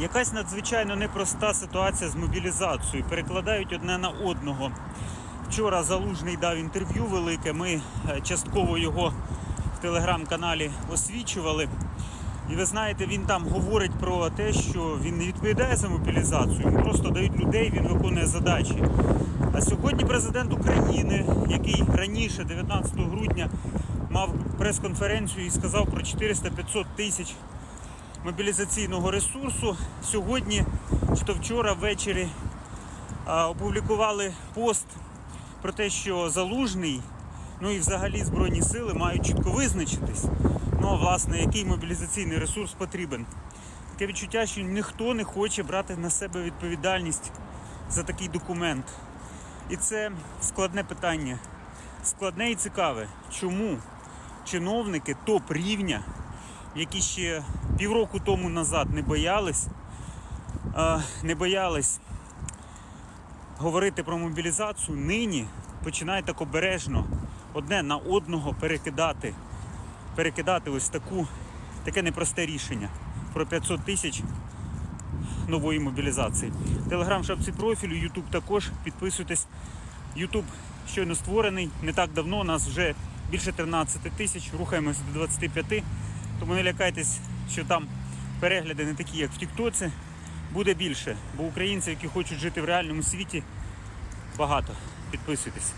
Якась надзвичайно непроста ситуація з мобілізацією. Перекладають одне на одного. Вчора Залужний дав інтерв'ю велике. Ми е, частково його в телеграм-каналі освічували. І ви знаєте, він там говорить про те, що він не відповідає за мобілізацію, просто дають людей, він виконує задачі. А сьогодні президент України, який раніше, 19 грудня, мав прес-конференцію і сказав про 400-500 тисяч мобілізаційного ресурсу. Сьогодні, чи то вчора ввечері, опублікували пост про те, що залужний, ну і взагалі Збройні сили мають чітко визначитись. Ну, власне, який мобілізаційний ресурс потрібен. Таке відчуття, що ніхто не хоче брати на себе відповідальність за такий документ. І це складне питання. Складне і цікаве. Чому чиновники топ рівня, які ще півроку тому назад не боялись, не боялись говорити про мобілізацію, нині починають так обережно одне на одного перекидати, перекидати ось таку, таке непросте рішення про 500 тисяч нової мобілізації. Телеграм шапці профілю, Ютуб також. Підписуйтесь. Ютуб щойно створений, не так давно, у нас вже більше 13 тисяч, рухаємося до 25. Тому не лякайтесь, що там перегляди не такі, як в Тіктоці. Буде більше, бо українців, які хочуть жити в реальному світі, багато. Підписуйтесь.